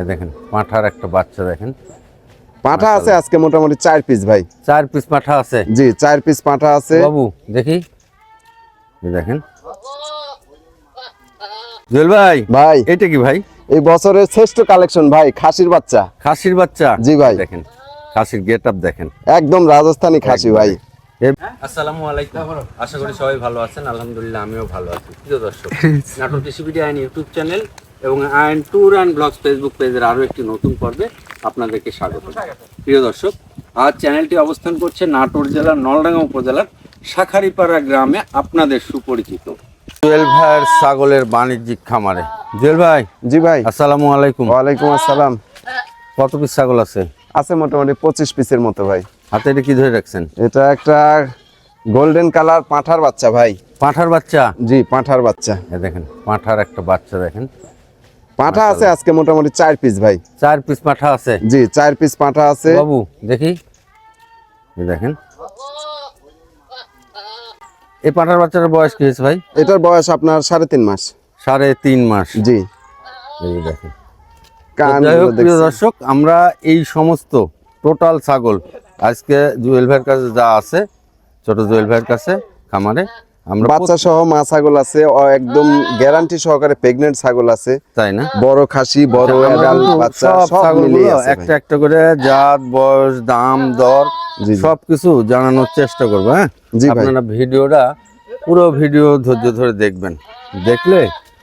এ দেখেন পাঁঠার একটা বাচ্চা দেখেন। পাঁঠা আছে আজকে মোটামুটি চার পিস ভাই। চার পিস পাঁঠা আছে। জি চার পিস পাঁঠা আছে। বাবু দেখি। দেখেন। জুয়েল ভাই ভাই। এটা কি ভাই? এই বছরের শ্রেষ্ঠ কালেকশন ভাই খাসির বাচ্চা। খাসির বাচ্চা? জি ভাই। দেখেন খাসির গেট আপ দেখেন। একদম রাজস্থানি খাসি ভাই। আসসালামু আলাইকুম। আশা করি সবাই ভালো আছেন। আলহামদুলিল্লাহ আমিও ভালো আছি। প্রিয় দর্শক নাটক আইন ইউটিউব চ্যানেল এবং আইন ট্যুর অ্যান্ড ব্লগস ফেসবুক পেজের আরও একটি নতুন পর্বে আপনাদেরকে স্বাগত। প্রিয় দর্শক আজ চ্যানেলটি অবস্থান করছে নাটোর জেলার নলডাঙ্গা উপজেলার শাখারিপাড়া গ্রামে আপনাদের সুপরিচিত। জুয়েল ভাইয়ের ছাগলের বাণিজ্যিক খামারে। জুয়েল ভাই জি ভাই। আসসালামু আলাইকুম। ওয়ালাইকুম আসসালাম। কত পিস ছাগল আছে? আছে মোটামুটি পঁচিশ পিসের মতো ভাই। হাতে এটা কি ধরে রাখছেন? এটা একটা গোল্ডেন কালার পাঁঠার বাচ্চা ভাই। পাঁঠার বাচ্চা? জি পাঁঠার বাচ্চা। দেখেন পাঁঠার একটা বাচ্চা দেখেন। পাঁঠা আছে আজকে মোটামুটি চার পিস ভাই। চার পিস পাঁঠা আছে। জি চার পিস পাঁঠা আছে। বাবু দেখি। দেখেন। এই পাঠার বাচ্চাটার বয়স কি হয়েছে ভাই? এটার বয়স আপনার সাড়ে তিন মাস। সাড়ে তিন মাস। জি। দেখেন। দর্শক আমরা এই সমস্ত টোটাল ছাগল আজকে জুয়েল ভাইয়ের কাছে যা আছে ছোট জুয়েল ভাইয়ের কাছে খামারে আমরা বাচ্চা সহ মা ছাগল আছে একদম গ্যারান্টি সহকারে প্রেগনেন্ট ছাগল আছে। তাই না? বড় খাসি বড় অ্যাডাল্ট বাচ্চা সব মিলিয়ে একটা একটা করে জাত বয়স দাম দর। সবকিছু জানানোর চেষ্টা করব হ্যাঁ? জি ভাই। আপনারা ভিডিওটা পুরো ভিডিও ধৈর্য ধরে দেখবেন। দেখলে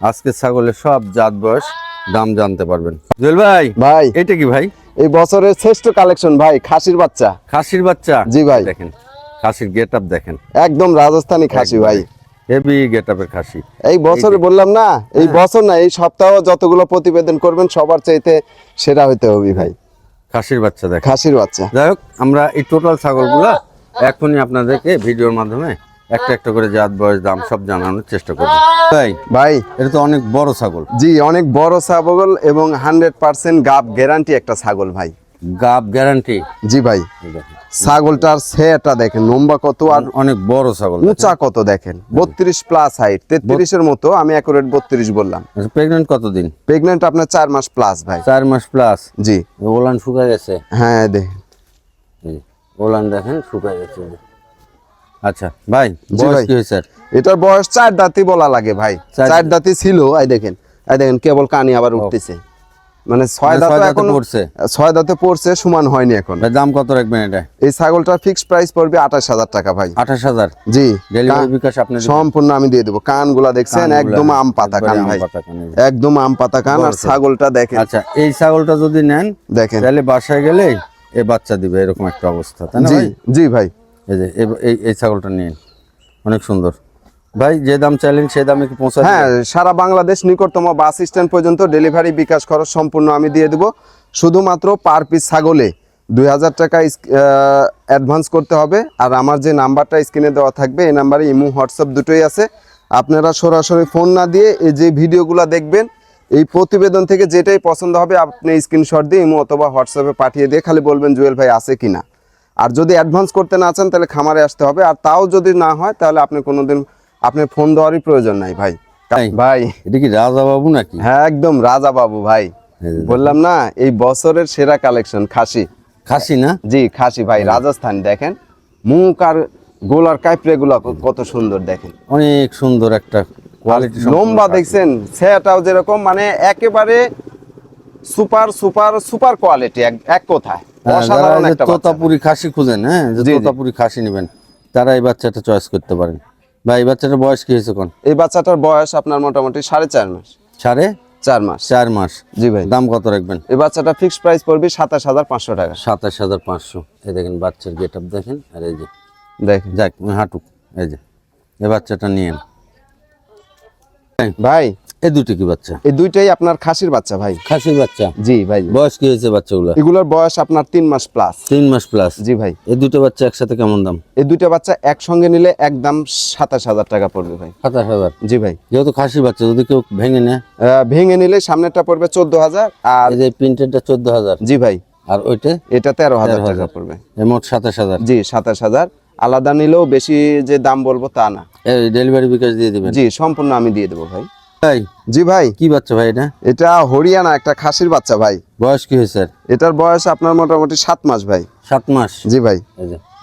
আজকে ছাগলের সব জাত বয়স দাম জানতে পারবেন। জুয়েল ভাই ভাই। এটা কি ভাই? এই বছরের শ্রেষ্ঠ কালেকশন ভাই খাসির বাচ্চা। খাসির বাচ্চা? জি ভাই। দেখেন। খাসির গেট আপ দেখেন। একদম রাজস্থানি খাসি ভাই। হেভি গেট আপের খাসি। এই বছরে বললাম না এই হ্যাঁ। বছর না এই সপ্তাহ যতগুলো প্রতিবেদন করবেন সবার চাইতে সেরা হইতে হবে ভাই। খাসির বাচ্চা দেখেন। খাসির বাচ্চা। যাই হোক আমরা এই টোটাল ছাগলগুলো এখনই আপনাদেরকে ভিডিওর মাধ্যমে একটা একটা করে জাত বয়স দাম সব জানানোর চেষ্টা করব। ভাই ভাই। এটা তো অনেক বড় ছাগল। জি অনেক বড় ছাগল এবং হান্ড্রেড পার্সেন্ট গাব গ্যারান্টি একটা ছাগল ভাই। গাব গ্যারান্টি। জি ভাই। ছাগলটার সেটা দেখেন লম্বা কত আর অনেক বড় ছাগল উঁচা কত দেখেন? বত্রিশ প্লাস হাইট তেত্রিশের মতো আমি অ্যাকুরেট বত্রিশ বললাম। প্রেগনেন্ট কতদিন? প্রেগনেন্ট আপনার চার মাস প্লাস ভাই। চার মাস প্লাস জি। ওলান শুকায় গেছে? হ্যাঁ দেখেন ওলান দেখেন শুকায় গেছে। আচ্ছা ভাই জি বয়স ভাই। কি হয়েছে এটার বয়স চার দাঁতি বলা লাগে ভাই। চার- চার দাঁতি ছিল এই দেখেন। এই দেখেন কেবল কানি আবার উঠতেছে। মানে ছয় মানে দাঁত এখন পড়ছে। ছয় দাঁতে পড়ছে সমান হয়নি এখন। দাম কত রাখবেন এটা? এই ছাগলটার ফিক্সড প্রাইস পড়বে আঠাশ হাজার টাকা ভাই। আঠাশ হাজার? জি। ডেলিভারি বিকাশ আপনি সম্পূর্ণ আমি দিয়ে দেবো। কানগুলা দেখছেন একদম আম পাতা কান ভাই। কান। একদম আম পাতা কান আর ছাগলটা দেখেন। আচ্ছা এই ছাগলটা যদি নেন দেখেন। তাহলে বাসায় গেলে এ বাচ্চা দিবে এরকম একটা অবস্থা তাই না জি জি ভাই। এই যে এই এই ছাগলটা নিন। অনেক সুন্দর। ভাই, যে দাম চাইলেন সেই দামে কি পৌঁছা হ্যাঁ সারা বাংলাদেশ নিকটতম বাস স্ট্যান্ড পর্যন্ত ডেলিভারি বিকাশ খরচ সম্পূর্ণ আমি দিয়ে দেবো। শুধুমাত্র পার পিস ছাগলে দুই হাজার টাকা অ্যাডভান্স করতে হবে। আর আমার যে নাম্বারটা স্ক্রিনে দেওয়া থাকবে, এই নাম্বারে ইমো, হোয়াটসঅ্যাপ দুটোই আছে। আপনারা সরাসরি ফোন না দিয়ে এই যে ভিডিওগুলো দেখবেন, এই প্রতিবেদন থেকে যেটাই পছন্দ হবে, আপনি স্ক্রিনশট দিয়ে ইমো অথবা হোয়াটসঅ্যাপে পাঠিয়ে দিয়ে খালি বলবেন জুয়েল ভাই আছে কিনা। আর যদি অ্যাডভান্স করতে না চান, তাহলে খামারে আসতে হবে। আর তাও যদি না হয়, তাহলে আপনি কোনোদিন আপনি ফোন দেওয়ারই প্রয়োজন নাই ভাই? ভাই। এটা কি রাজা বাবু নাকি? হ্যাঁ একদম রাজা বাবু ভাই। বললাম না এই বছরের সেরা কালেকশন খাসি। খাসি না? জি খাসি ভাই রাজস্থান দেখেন। মুখ আর গোলার কাইপড়ে গুলা কত সুন্দর দেখেন। অনেক সুন্দর একটা কোয়ালিটি লম্বা দেখছেন সেটাও যেরকম মানে একেবারে সুপার সুপার সুপার কোয়ালিটি এক কথায়। হ্যাঁ, অসাধারণ একটা তোতাপুরি খাসি খুঁজেন হ্যাঁ। তোতাপুরি খাসি নেবেন তারা এই বাচ্চাটা চয়েস করতে পারেন। ভাই বাচ্চাটার বয়স কি হয়েছে কোন? এই বাচ্চাটার বয়স আপনার মোটামুটি সাড়ে চার মাস। সাড়ে? চার মাস। চার মাস। জি ভাই। দাম কত রাখবেন? এই বাচ্চাটা ফিক্সড প্রাইস পড়বে সাতাশ হাজার পাঁচশো টাকা। সাতাশ হাজার পাঁচশো। এই দেখেন বাচ্চার গেট আপ দেখেন আর এই যে। দেখেন। যাক হাঁটুক। এই যে এই বাচ্চাটা নিয়ে ভাই এই দুটো কি বাচ্চা? এই দুইটাই আপনার খাসির বাচ্চা ভাই। খাসির বাচ্চা? জি ভাই। বয়স কি হয়েছে বাচ্চাগুলো এগুলোর বয়স আপনার তিন মাস প্লাস তিন মাস প্লাস জি ভাই। এই দুটো বাচ্চা একসাথে কেমন দাম? এই দুইটা বাচ্চা একসঙ্গে নিলে একদম সাতাশ হাজার টাকা পড়বে ভাই। সাতাশ হাজার? জি ভাই। যেহেতু খাসির বাচ্চা যদি কেউ ভেঙে নেয়? ভেঙে নিলে সামনেরটা পড়বে চোদ্দ হাজার আর এই যে প্রিন্টেডটা চোদ্দ হাজার। জি ভাই। আর ওইটা? এটা তেরো হাজার টাকা পড়বে। মোট সাতাশ হাজার। জি সাতাশ হাজার। আলাদা নিলেও বেশি যে দাম বলব তা না। ডেলিভারি বিকাশ দিয়ে দিবেন? জি সম্পূর্ণ আমি দিয়ে দেবো ভাই। ভাই। জি ভাই। কি বাচ্চা ভাই এটা? এটা হরিয়ানা একটা খাসির বাচ্চা ভাই। বয়স কি হয়েছে এটার বয়স আপনার মোটামুটি সাত মাস ভাই। সাত মাস? জি ভাই।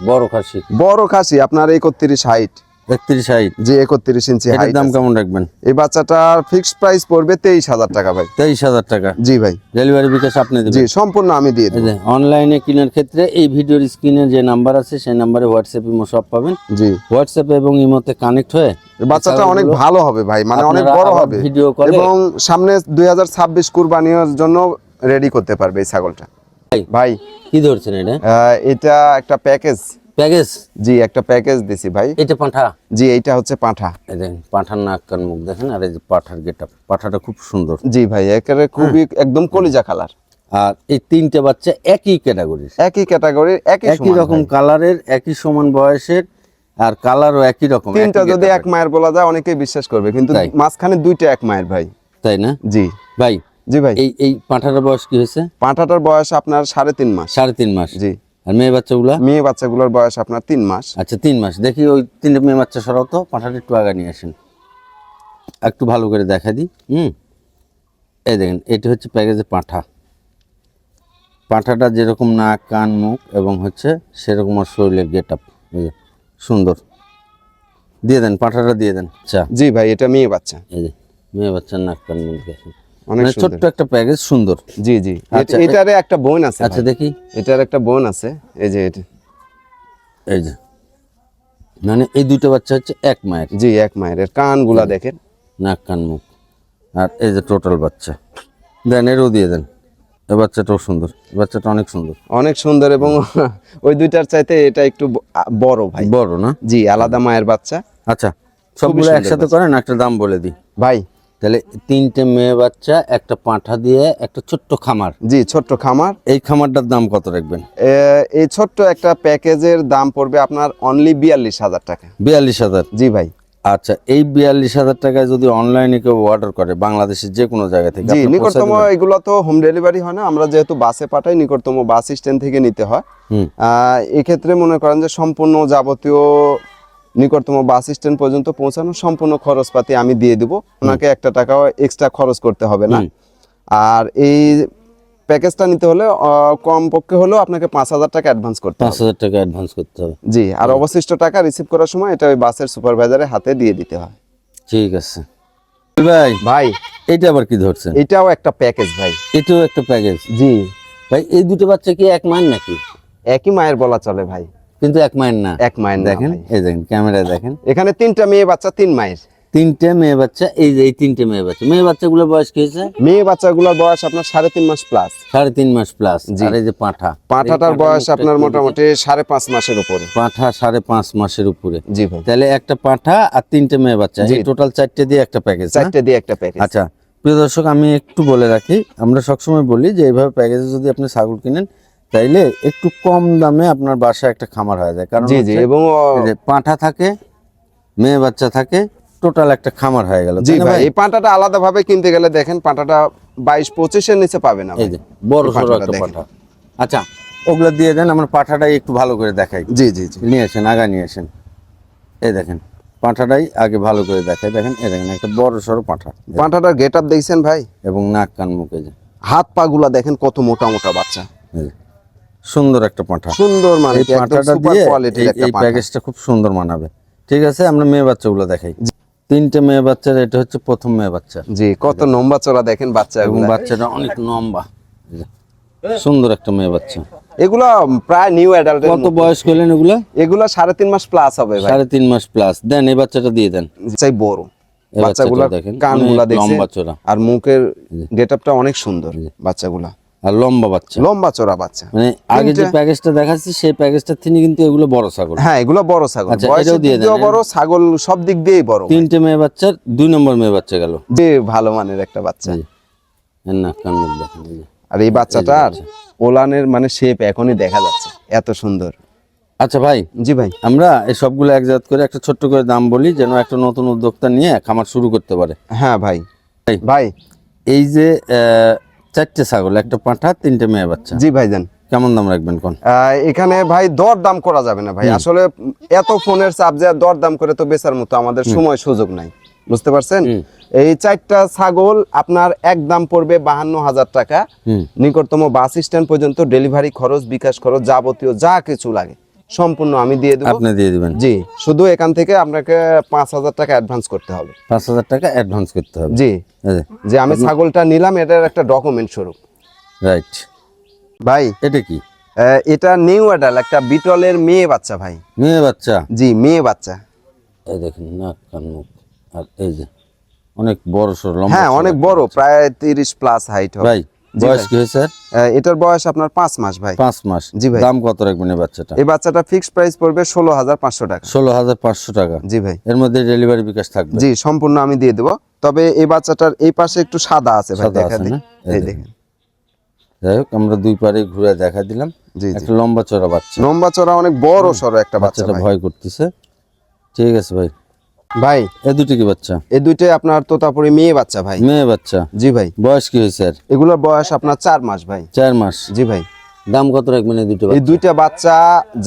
বড় খাসি। বড় খাসি আপনার একত্রিশ হাইট একত্রিশ হাইট জি একত্রিশ ইঞ্চি হাইট দাম কেমন রাখবেন? এই বাচ্চাটার ফিক্সড প্রাইস পড়বে তেইশ হাজার টাকা ভাই। তেইশ হাজার টাকা। জি ভাই। ডেলিভারি বিকাশ আপনি জি সম্পূর্ণ আমি দিয়ে দেবো। অনলাইনে কেনার ক্ষেত্রে এই ভিডিওর স্ক্রিনে যে নাম্বার আছে সেই নাম্বারে হোয়াটসঅ্যাপ ইমো সব পাবেন। জি। হোয়াটসঅ্যাপ এবং ইমোতে কানেক্ট হয়ে বাচ্চাটা অনেক ভালো হবে ভাই মানে অনেক বড় হবে। ভিডিও কলে এবং সামনে দুই হাজার ছাব্বিশ কুরবানির জন্য রেডি করতে পারবে এই ছাগলটা। ভাই। কি ধরছেন এটা? এটা একটা প্যাকেজ প্যাকেজ? জি একটা প্যাকেজ দিছি ভাই। এটা পাঁঠা? জি এইটা হচ্ছে পাঁঠা। দেখেন পাঁঠার নাক কান মুখ দেখেন আর এই যে পাঁঠার পাঁঠাটা খুব সুন্দর। জি ভাই একেবারে খুবই একদম কলিজা কালার। আর এই তিনটে বাচ্চা একই ক্যাটাগরির। একই ক্যাটাগরির একই একই রকম কালারের একই সমান বয়সের আর কালারও একই রকম তিনটা যদি এক মায়ের বলা যায় অনেকেই বিশ্বাস করবে কিন্তু। মাঝখানে দুইটা এক মায়ের ভাই। তাই না? জি। ভাই জি ভাই। এই এই পাঁঠাটার বয়স কি হয়েছে? পাঁঠাটার বয়স আপনার সাড়ে তিন মাস। সাড়ে তিন মাস। জি। আর মেয়ে বাচ্চাগুলা? মেয়ে বাচ্চাগুলোর বয়স আপনার তিন মাস। আচ্ছা তিন মাস। দেখি ওই তিনটে মেয়ে বাচ্চা সরাও তো পাঁঠাটা একটু আগা নিয়ে আসেন। একটু ভালো করে দেখা দিই হুম? এই দেখেন এটি হচ্ছে প্যাকেজে পাঁঠা। পাঁঠাটা যেরকম নাক কান মুখ এবং হচ্ছে সেরকম আর শরীরের গেট আপ সুন্দর। দিয়ে দেন পাঁঠাটা দিয়ে দেন। আচ্ছা জি ভাই এটা মেয়ে বাচ্চা। এই যে মেয়ে বাচ্চার নাক কান মুখ দেখেন। অনেক মানে ছোট্ট একটা প্যাকেজ সুন্দর। জি জি। আচ্ছা, এটারে একটা বোন আছে আচ্ছা দেখি। এটার একটা বোন আছে এই যে এটা। এই যে। মানে এই দুটো বাচ্চা হচ্ছে এক মায়ের। জি এক মায়ের। এর কানগুলা দেখেন। নাক কান মুখ। আর এই যে টোটাল বাচ্চা। দেন এরও দিয়ে দেন। এই বাচ্চাটাও সুন্দর। বাচ্চাটা অনেক সুন্দর। অনেক সুন্দর এবং ওই দুইটার চাইতে এটা একটু বড় ভাই। বড় না? জি আলাদা মায়ের বাচ্চা। আচ্ছা সবগুলো একসাথে করেন একটা দাম বলে দিই। ভাই তাহলে তিনটে মেয়ে বাচ্চা একটা পাঁঠা দিয়ে একটা ছোট্ট খামার। জি ছোট্ট খামার। এই খামারটার দাম কত রাখবেন? এই ছোট্ট একটা প্যাকেজের দাম পড়বে আপনার অনলি বিয়াল্লিশ হাজার টাকা। বিয়াল্লিশ হাজার? জি ভাই। আচ্ছা এই বিয়াল্লিশ হাজার টাকায় যদি অনলাইনে কেউ অর্ডার করে বাংলাদেশের যে কোনো জায়গা থেকে জি নিকটতম এগুলো তো হোম ডেলিভারি হয় না আমরা যেহেতু বাসে পাঠাই নিকটতম বাস স্ট্যান্ড থেকে নিতে হয়। আহ, এক্ষেত্রে মনে করেন যে সম্পূর্ণ যাবতীয় নিকটতম বাস স্ট্যান্ড পর্যন্ত পৌঁছানো সম্পূর্ণ খরচপাতি আমি দিয়ে দিব। ওনাকে একটা টাকাও এক্সট্রা খরচ করতে হবে না। আর এই প্যাকেজটা নিতে হলে আহ, কমপক্ষে হলেও আপনাকে পাঁচ হাজার টাকা অ্যাডভান্স করতে পাঁচ হাজার টাকা অ্যাডভান্স করতে হবে। জি আর অবশিষ্ট টাকা রিসিভ করার সময় এটা ওই বাসের সুপারভাইজারের হাতে দিয়ে দিতে হয়। ঠিক আছে। ভাই ভাই। এটা আবার কি ধরছেন? এটাও একটা প্যাকেজ ভাই। এটাও একটা প্যাকেজ জি। ভাই এই দুটো বাচ্চা কি এক মায়ের নাকি? একই মায়ের বলা চলে ভাই। কিন্তু এক মায়ের না। এক মায়ের দেখেন। এই দেখেন ক্যামেরায় দেখেন। এখানে তিনটা মেয়ে বাচ্চা তিন মায়ের। তিনটে মেয়ে বাচ্চা এই যে এই তিনটে মেয়ে বাচ্চা। মেয়ে বাচ্চাগুলোর বয়স কি হয়েছে? মেয়ে বাচ্চাগুলোর বয়স আপনার সাড়ে তিন মাস প্লাস সাড়ে তিন মাস প্লাস আর এই যে পাঁঠা। পাঁঠাটার বয়স আপনার মোটামুটি সাড়ে পাঁচ মাসের উপরে। পাঁঠা সাড়ে পাঁচ মাসের উপরে। জি ভাই। তাহলে একটা পাঁঠা আর তিনটে মেয়ে বাচ্চা। এই টোটাল চারটে দিয়ে একটা প্যাকেজ চারটে দিয়ে একটা প্যাকেজ আচ্ছা প্রিয় দর্শক আমি একটু বলে রাখি আমরা সবসময় বলি যে এইভাবে প্যাকেজে যদি আপনি ছাগল কিনেন তাইলে একটু কম দামে আপনার বাসায় একটা খামার হয়ে যায়। কারণ জি জি এবং পাঁঠা থাকে মেয়ে বাচ্চা থাকে টোটাল একটা খামার হয়ে গেল। জি ভাই এই পাঁঠাটা আলাদা ভাবে কিনতে গেলে দেখেন পাঁটাটা বাইশ পঁচিশের নিচে পাবে না এই যে বড় সড়ো একটা। পাঠা। আচ্ছা ওগুলো দিয়ে দেন আমার পাঠাটাই একটু ভালো করে দেখাই। জি জি জি। নিয়ে আসেন আগা নিয়ে আসেন। এই দেখেন পাঁঠাটাই আগে ভালো করে দেখাই। দেখেন এই দেখেন একটা বড় সড়ো পাঁঠা। পাঁটাটার গেট আপ দেখছেন ভাই? এবং নাক কান মুখে যে। হাত পাগুলা দেখেন কত মোটা মোটা বাচ্চা। সুন্দর একটা পাঁঠা। সুন্দর মানে এই পাঁঠাটা দিয়ে এই- প্যাকেজটা খুব সুন্দর মানাবে। ঠিক আছে আমরা মেয়ে বাচ্চাগুলো দেখাই। তিনটে মেয়ে বাচ্চার এটা হচ্ছে প্রথম মেয়ে বাচ্চা। জি কত লম্বা চড়া দেখেন বাচ্চা এবং বাচ্চাটা অনেক লম্বা। সুন্দর একটা মেয়ে বাচ্চা। এগুলা প্রায় নিউ অ্যাডাল্টের কত বয়স করলেন এগুলো? এগুলা সাড়ে তিন মাস প্লাস হবে ভাই। সাড়ে তিন মাস প্লাস দেন এই বাচ্চাটা দিয়ে দেন। চাই বড়। বাচ্চাগুলা কানগুলা দেখছেন। চড়া আর মুখের গেটআপটা অনেক সুন্দর বাচ্চাগুলা। আর লম্বা বাচ্চা। লম্বা চড়া বাচ্চা। মানে আগে যে প্যাকেজটা দেখাচ্ছি সেই প্যাকেজটা তিনি কিন্তু এগুলো বড় ছাগল। হ্যাঁ এগুলো বড় ছাগল। আচ্ছা, দিয়ে দেন, বড় ছাগল সব দিক দিয়েই বড় তিনটে মেয়ে বাচ্চার দুই নম্বর মেয়ে বাচ্চা গেল। যে ভালো মানের একটা বাচ্চা। এর কান। আর এই বাচ্চাটার ওলানের মানে শেপ এখনই দেখা যাচ্ছে এত সুন্দর। আচ্ছা ভাই জি ভাই। আমরা এই সবগুলো একজাত করে একটা ছোট্ট করে দাম বলি যেন একটা নতুন উদ্যোক্তা নিয়ে খামার শুরু করতে পারে। হ্যাঁ ভাই। ভাই। ভাই। এই যে চারটে ছাগল একটা পাঁঠা তিনটে মেয়ে বাচ্চা। জি ভাইজান কেমন দাম রাখবেন কোন? এখানে ভাই দর দাম করা যাবে না ভাই। আসলে এত ফোনের চাপ যে দর দাম করে তো বেচার মতো আমাদের সময় সুযোগ নাই। বুঝতে পারছেন? এই চারটা ছাগল আপনার এক দাম পড়বে বাহান্ন হাজার টাকা। নিকটতম বাস স্ট্যান্ড পর্যন্ত ডেলিভারি খরচ বিকাশ খরচ যাবতীয় যা কিছু লাগে। সম্পূর্ণ আমি দিয়ে দেবো। আপনি দিয়ে দিবেন। জি শুধু এখান থেকে আপনাকে পাঁচ হাজার টাকা অ্যাডভান্স করতে হবে। পাঁচ হাজার টাকা অ্যাডভান্স করতে হবে। জি। যে আমি ছাগলটা নিলাম এটার একটা ডকুমেন্ট স্বরূপ। রাইট ভাই এটা কি? এটা নিউ অ্যাডাল একটা বিটলের মেয়ে বাচ্চা ভাই। মেয়ে বাচ্চা? জি মেয়ে বাচ্চা। এই দেখেন নাক কান মুখ আর এই যে অনেক বড় সড় লম্বা হ্যাঁ অনেক বড় প্রায় তিরিশ প্লাস হাইট হবে। ভাই বয়স কি হয়েছে? এটার বয়স আপনার পাঁচ মাস ভাই। পাঁচ মাস। জি ভাই। দাম কত রাখবেন এই বাচ্চাটা? এই বাচ্চাটা ফিক্সড প্রাইস পড়বে ষোলো হাজার পাঁচশো টাকা। ষোলো হাজার পাঁচশো টাকা। জি ভাই। এর মধ্যে ডেলিভারি বিকাশ থাকবে। জি সম্পূর্ণ আমি দিয়ে দেবো। তবে এই বাচ্চাটার এই পাশে একটু সাদা আছে ভাই দেখা আছে দিই না? এই দেখেন। যাই হোক আমরা দুই পারে ঘুরে দেখা দিলাম। একটা লম্বা চড়া বাচ্চা। লম্বা চড়া অনেক বড় সড়ো একটা বাচ্চাটা ভয় করতেছে। ঠিক আছে ভাই। ভাই এ দুটি কি বাচ্চা? এই দুইটাই আপনার তোতাপুরি মেয়ে বাচ্চা ভাই। মেয়ে বাচ্চা? জি ভাই। বয়স কি হয়েছে আর এগুলোর বয়স আপনার চার মাস ভাই। চার মাস। জি ভাই। দাম কত রাখবেন এই দুটো এই দুইটা বাচ্চা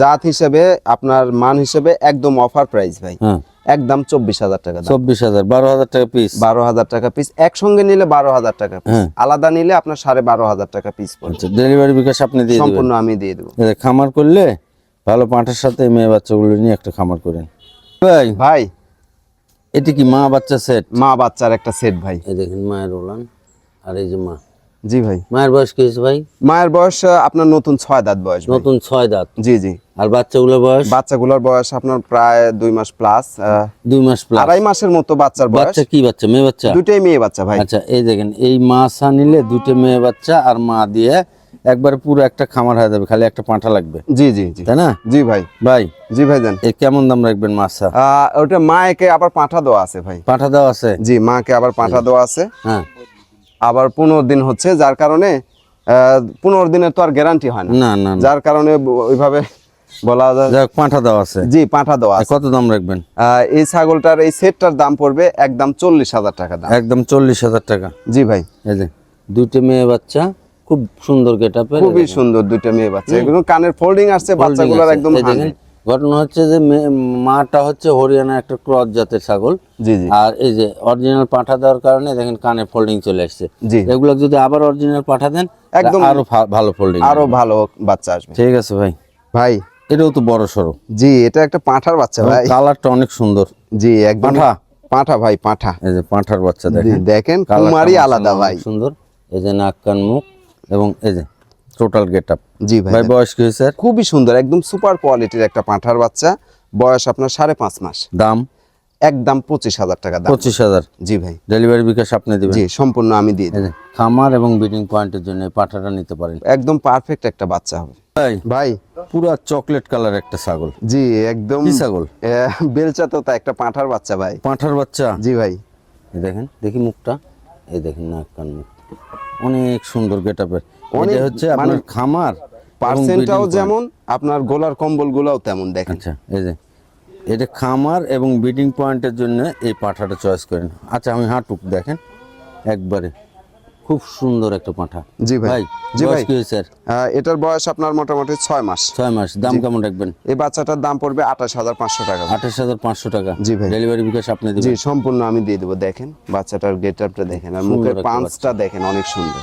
জাত হিসেবে আপনার মান হিসেবে একদম অফার প্রাইস ভাই। হ্যাঁ। একদম চব্বিশ হাজার টাকা চব্বিশ হাজার বারো হাজার টাকা পিস বারো হাজার টাকা পিস একসঙ্গে নিলে বারো হাজার টাকা পিস হ্যাঁ। আলাদা নিলে আপনার সাড়ে বারো হাজার টাকা পিস পড়বে। আচ্ছা ডেলিভারি বিকাশ আপনি দিয়ে সম্পূর্ণ আমি দিয়ে দেবো। খামার করলে ভালো পাঁঠার সাথে মেয়ে বাচ্চাগুলো নিয়ে একটা খামার করেন। ভাই ভাই এটি কি মা বাচ্চা সেট মা বাচ্চার একটা সেট ভাই। এই দেখেন মায়ের ওলান আর এই যে মা। জি ভাই। মায়ের বয়স কি হয়েছে ভাই? মায়ের বয়স আপনার নতুন ছয় দাঁত বয়স নতুন ছয় দাঁত। জি জি। আর বাচ্চাগুলোর বয়স? বাচ্চাগুলোর বয়স আপনার প্রায় দুই মাস প্লাস দুই মাস প্লাস আড়াই মাসের মতো বাচ্চার বয়স। বাচ্চা কি বাচ্চা? মেয়ে বাচ্চা? দুইটাই মেয়ে বাচ্চা ভাই। আচ্ছা এই দেখেন এই মা নিলে দুটো মেয়ে বাচ্চা আর মা দিয়ে একবারে পুরো একটা খামার হয়ে যাবে খালি একটা পাঁঠা লাগবে। জি জি জি। তাই না? জি ভাই। ভাই। জি ভাই দেন। এ কেমন দাম রাখবেন মাছা আহ, ওটা মাকে আবার পাঁঠা দেওয়া আছে ভাই। পাঁঠা দেওয়া আছে? জি মাকে আবার পাঁঠা দেওয়া আছে। হ্যাঁ। আবার পনেরো দিন হচ্ছে যার কারণে পনেরো দিনের তো আর গ্যারান্টি হয় না। না যার কারণে ওইভাবে বলা যায় পাঁঠা দেওয়া আছে। জি পাঁঠা দেওয়া আছে। কত দাম রাখবেন? এই ছাগলটার এই সেটটার দাম পড়বে একদম চল্লিশ হাজার টাকা দাম। একদম চল্লিশ হাজার টাকা। জি ভাই। এই যে দুইটা মেয়ে বাচ্চা খুব সুন্দর গেট আপের খুবই সুন্দর দুইটা মেয়ে বাচ্চা। এগুলো কানের ফোল্ডিং আসছে বাচ্চাগুলোর একদম ঘটনা হচ্ছে যে মাটা হচ্ছে হরিয়ানা একটা ক্রস জাতের ছাগল। আর এই যে অরিজিনাল পাঠা দেওয়ার কারণে দেখেন কানে ফোল্ডিং চলে আসছে। এগুলো যদি আবার অরিজিনাল পাঠা দেন একদম- আরও ভালো ফোল্ডিং আরও ভালো বাচ্চা আসবে। ঠিক আছে ভাই। ভাই। এটাও তো বড় সড়ো জি এটা একটা পাঁঠার বাচ্চা ভাই। কালারটা অনেক সুন্দর। জি একদম পাঁঠা? পাঁঠা ভাই পাঁঠা। এই যে পাঁঠার বাচ্চা দেখেন। দেখেন মাশাআল্লাহ আলাদা ভাই। সুন্দর। এই যে নাক কান মুখ। এবং এই যে টোটাল গেট আপ জি ভাই বয়স কি হয়েছে? খুবই সুন্দর একদম সুপার কোয়ালিটির একটা পাঁঠার বাচ্চা। বয়স আপনার সাড়ে পাঁচ মাস। দাম? একদম পঁচিশ হাজার টাকা দাম। পঁচিশ হাজার। জি ভাই। ডেলিভারি বিকাশ আপনি দিবেন? জি সম্পূর্ণ আমি দিয়ে দিই এই খামার এবং বিডিং পয়েন্টের জন্য পাঠাটা নিতে পারেন। একদম পারফেক্ট একটা বাচ্চা হবে। ভাই ভাই। পুরা চকলেট কালার একটা ছাগল। জি একদম কি ছাগল? বেলচা তো তা একটা পাঁঠার বাচ্চা ভাই। পাঁঠার বাচ্চা? জি ভাই। দেখেন দেখি মুখটা। এই দেখেন নাক কান মুখ। অনেক সুন্দর গেট আপের এটা হচ্ছে আপনার খামার এবং পার্সেন্টটাও যেমন আপনার গোলার কম্বলগুলোও তেমন দেখেন। আচ্ছা এই যে এটা খামার এবং ব্রিডিং পয়েন্টের জন্য এই পাঠাটা চয়েস করেন। আচ্ছা আমি হাঁটুক দেখেন একবারে। খুব সুন্দর একটা পাঁঠা জি ভাই। জি ভাই। কি স্যার এটার বয়স আপনার মোটামুটি ছয় মাস। ছয় মাস। দাম কেমন রাখবেন? এই বাচ্চাটার দাম পড়বে আঠাশ হাজার পাঁচশো টাকা। আঠাশ হাজার পাঁচশো টাকা। জি ভাই। ডেলিভারি বিকাশ আপনি জি সম্পূর্ণ আমি দিয়ে দেবো। দেখেন বাচ্চাটার গেট আপটা দেখেন আর মুখের পাঁচটা দেখেন অনেক সুন্দর।